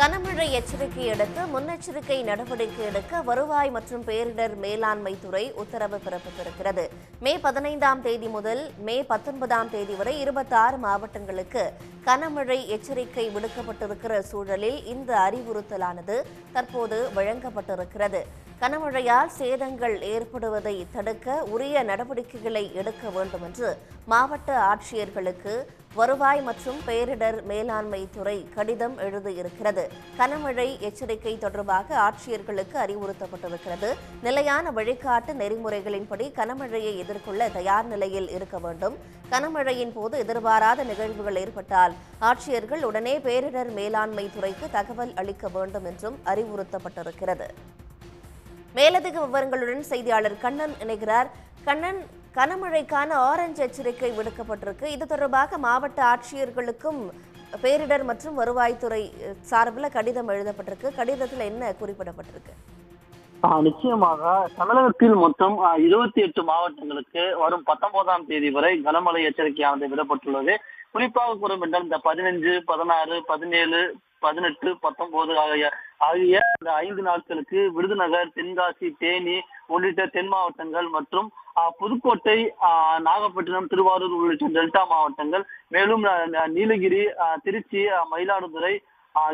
கனமழை எச்சரிக்கை அடுத்து முன்னெச்சரிக்கை நடவடிக்கை எடுக்க வருவாய் மற்றும் பேரிடர் மேலாண்மை துறை உத்தரவு பிறப்பித்திருக்கிறது. மே பதினைந்தாம் தேதி முதல் மே பத்தொன்பதாம் தேதி வரை இருபத்தாறு மாவட்டங்களுக்கு கனமழை எச்சரிக்கை விடுக்கப்பட்டிருக்கிற சூழலில் இந்த அறிவுறுத்தலானது தற்போது வழங்கப்பட்டிருக்கிறது. கனமழையால் சேதங்கள் ஏற்படுவதை தடுக்க உரிய நடவடிக்கைகளை எடுக்க வேண்டும் என்று மாவட்ட ஆட்சியர்களுக்கு வருவாய் மற்றும் பேரிடர் மேலாண்மை துறை கடிதம் எழுதியிருக்கிறது. கனமழை எச்சரிக்கை தொடர்பாக ஆட்சியர்களுக்கு அறிவுறுத்தப்பட்டிருக்கிறது. நிலையான வழிகாட்டு நெறிமுறைகளின்படி கனமழையை எதிர்கொள்ள தயார் நிலையில் இருக்க வேண்டும். கனமழையின் போது எதிர்பாராத நிகழ்வுகள் ஏற்பட்டால் ஆட்சியர்கள் உடனே பேரிடர் மேலாண்மை துறைக்கு தகவல் அளிக்க வேண்டும் என்றும் அறிவுறுத்தப்பட்டிருக்கிறது. மேலதிக விவரங்களுடன் செய்தியாளர் கண்ணன் இணைகிறார். கண்ணன் கனமழைக்கான ஆரஞ்சு எச்சரிக்கை விடுக்கப்பட்டிருக்கு. இது தொடர்பாக மாவட்ட ஆட்சியர்களுக்கும் பேரிடர் மற்றும் வருவாய்த்துறை சார்பில் கடிதம் எழுதப்பட்டிருக்கு. கடிதத்தில் என்ன குறிப்பிடப்பட்டிருக்கு? நிச்சயமாக தமிழகத்தில் மொத்தம் இருபத்தி எட்டு மாவட்டங்களுக்கு வரும் பத்தொன்பதாம் தேதி வரை கனமழை எச்சரிக்கையானது விடப்பட்டுள்ளது. குறிப்பாக கூறும் என்றால் இந்த பதினஞ்சு பதினாறு பதினேழு பதினெட்டு பத்தொன்பது ஆகிய ஆகிய இந்த ஐந்து நாட்களுக்கு விருதுநகர் தென்காசி தேனி உள்ளிட்ட தென் மாவட்டங்கள் மற்றும் புதுக்கோட்டை நாகப்பட்டினம் திருவாரூர் உள்ளிட்ட டெல்டா மாவட்டங்கள் மேலும் நீலகிரி திருச்சி மயிலாடுதுறை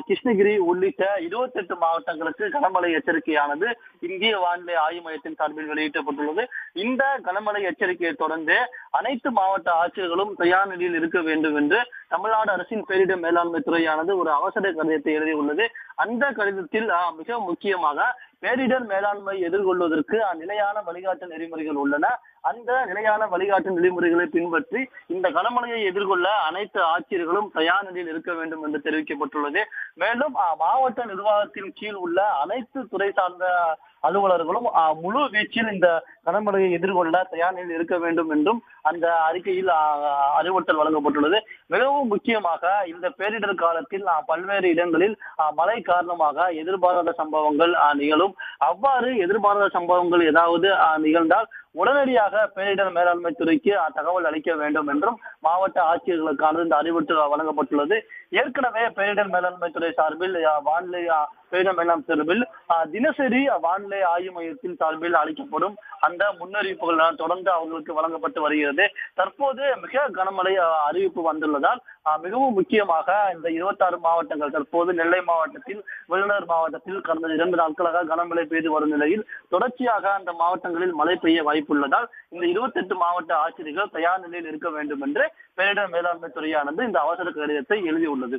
கிருஷ்ணகிரி உள்ளிட்ட இருபத்தி எட்டு மாவட்டங்களுக்கு கனமழை எச்சரிக்கையானது. இந்திய வானிலை ஆய்வு மையத்தின் சார்பில் வெளியிடப்பட்டுள்ளது. இந்த கனமழை எச்சரிக்கையை தொடர்ந்து அனைத்து மாவட்ட ஆட்சியர்களும் தயார் நிலையில் இருக்க வேண்டும் என்று தமிழ்நாடு அரசின் பேரிடர் மேலாண்மை துறையானது ஒரு அவசர கடிதத்தை எழுதியுள்ளது. அந்த கடிதத்தில் மிக முக்கியமாக பேரிடர் மேலாண்மை எதிர்கொள்வதற்கு நிலையான வழிகாட்டு நெறிமுறைகள் உள்ளன. அந்த நிலையான வழிகாட்டு நெறிமுறைகளை பின்பற்றி இந்த கனமழையை எதிர்கொள்ள அனைத்து ஆட்சியர்களும் தயார் நிலையில் இருக்க வேண்டும் என்று தெரிவிக்கப்பட்டுள்ளது. மேலும் மாவட்ட நிர்வாகத்தின் கீழ் உள்ள அனைத்து துறை சார்ந்த அலுவலர்களும் முழு வீச்சில் இந்த கனமழையை எதிர்கொள்ள தயார் நிலையில் இருக்க வேண்டும் என்றும் அந்த அறிக்கையில் அறிவுறுத்தல் வழங்கப்பட்டுள்ளது. மிகவும் முக்கியமாக இந்த பேரிடர் காலத்தில் பல்வேறு இடங்களில் மழை காரணமாக எதிர்பாராத சம்பவங்கள் நிகழும். அவ்வாறு எதிர்பாராத சம்பவங்கள் ஏதாவது நிகழ்ந்தால் உடனடியாக பேரிடர் மேலாண்மை துறைக்கு தகவல் அளிக்க வேண்டும் என்றும் மாவட்ட ஆட்சியர்களுக்கான இந்த அறிவுறுத்தல் வழங்கப்பட்டுள்ளது. ஏற்கனவே பேரிடர் மேலாண்மை துறை சார்பில் வானிலை ஆ, பேரிடர் மேலாண்மை தினசரி வானிலை ஆய்வு மையத்தின் சார்பில் அளிக்கப்படும் அந்த முன்னறிவிப்புகள் தொடர்ந்து அவர்களுக்கு வழங்கப்பட்டு வருகிறது. தற்போது மிக கனமழை அறிவிப்பு வந்துள்ளதால் மிகவும் முக்கியமாக இந்த இருபத்தாறு மாவட்டங்கள் தற்போது நெல்லை மாவட்டத்தில் விருதுநகர் மாவட்டத்தில் கடந்த இரண்டு நாட்களாக கனமழை பெய்து வரும் நிலையில் தொடர்ச்சியாக அந்த மாவட்டங்களில் மழை பெய்ய வாய்ப்புள்ளதால் இந்த இருபத்தி எட்டு மாவட்ட ஆட்சியர்கள் தயார் நிலையில் இருக்க வேண்டும் என்று பேரிடர் மேலாண்மை துறையானது இந்த அவசர கடிதத்தை எழுதியுள்ளது.